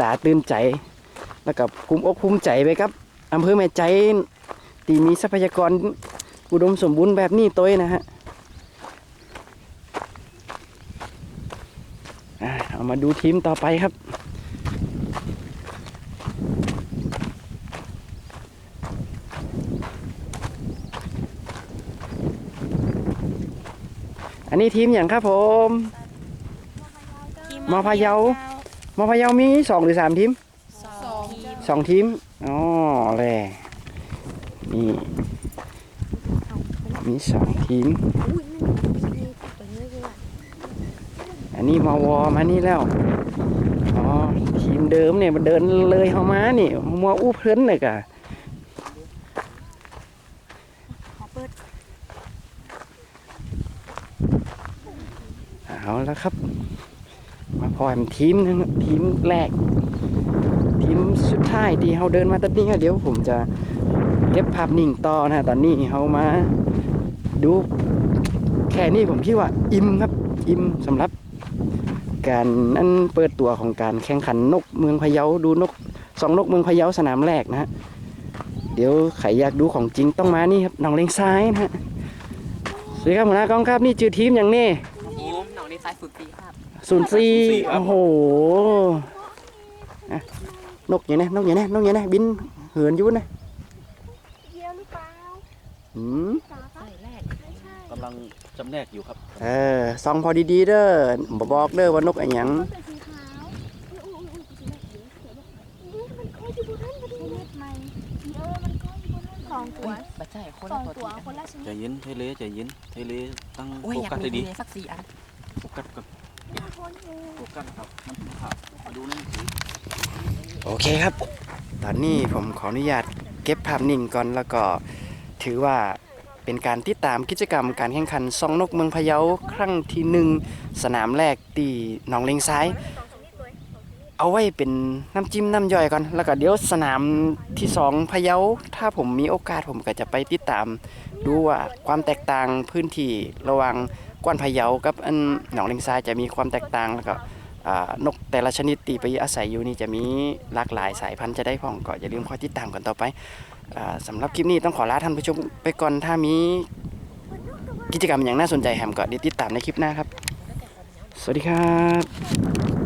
ตาตื่นใจ แล้วก็ภูมิอกภูมิใจไปครับอำเภอแม่ใจตีมีทรัพยากรอุดมสมบูรณ์แบบนี้ตัวเองนะฮะอะเอามาดูทีมต่อไปครับ อันนี้ทีมอย่างครับผมมอพะเยา มอพะเยามีสองหรือสามทีมสองสองทีมอ๋อแหละนี่มีสองทีม อันนี้มาวอมานี่แล้วอ๋อทีมเดิมเนี่ยมันเดินเลยเข้ามานี่มัวอู้เพิ่นเลยกะขอเปิดเอาแล้วครับมา พอแอมทีมหนึงทีมแรก ทีมสุดท้ายที่เขาเดินมาตอนนี้ครับเดี๋ยวผมจะเก็บภาพนิ่งต่อนะตอนนี้เขามาดูแค่นี้ผมคิดว่าอิ่มครับอิ่มสำหรับ การอันเปิดตัวของการแข่งขันนกเมืองพะเยาดูนกสองนกเมืองพะเยาสนามแรกนะฮะเดี๋ยวใครอยากดูของจริงต้องมานี่ครับหนองเลงซ้ายนะฮะสวัสดีครับหัวหน้ากองครับนี่จือทีมอย่างนี้ ทีมหนองดีไซน์สุดปีครับศูนย์สี่โอ้โหอะนกอย่างนี้นกอย่างนี้นกอย่างนี้บินเหินอยุ่นะเยี่ยวหรือเปล่าอืมสาคะใส่แรกไม่ใช่กำลังจำแนกอยู่ครับเออซองพอดีๆเด้อบ่บอกเด้อว่านกอะไรหยังมันเป็นสีขาวอุ้ยอุ้ยอุ้ยสีแดงเดี๋ยวเดี๋ยวมันคอยอยู่บนนั้นพอดีเม็ดไหมเออมันคอยอยู่บนนั้นสองตัวบัจจัยคนสละองตัวตัวคนละชนิใจดเย็นเทเลใจเย็นเทเลตั้งโอ้ยโฟอยากกัสมีให้ดีทีนี้สักสี่อัน โฟกัสกับคนอยู่โฟกัสครับ มันขาดมาดูนั่นสือโอเคครับ ตอนนี้ผมขออนุญาตเก็บภาพนิ่งก่อนแล้วก็ถือว่าเป็นการติดตามกิจกรรมการแข่งขันซองนกเมืองพะเยาครั้งที่หนึ่งสนามแรกตีหนองเลงซ้าย เอาไว้เป็นน้ำจิ้มน้ำย่อยก่อน แล้วก็เดี๋ยวสนามที่สองพะเยาถ้าผมมีโอกาสผมก็จะไปติดตามดูว่าความแตกต่างพื้นที่ระหว่าง กวนพะเยากับอันหนองเลงซายจะมีความแตกต่างแล้วก็นกแต่ละชนิดตีไปอาศัยอยู่นี่จะมีหลากหลายสายพันธุ์จะได้พ่องก็อย่าลืมคอยติดตามกันต่อไปอ่าสำหรับคลิปนี้ต้องขอลาท่านผู้ชมไปก่อนถ้ามีกิจกรรมอย่างน่าสนใจแฮมก็ดีติดตามในคลิปหน้าครับ สวัสดีครับ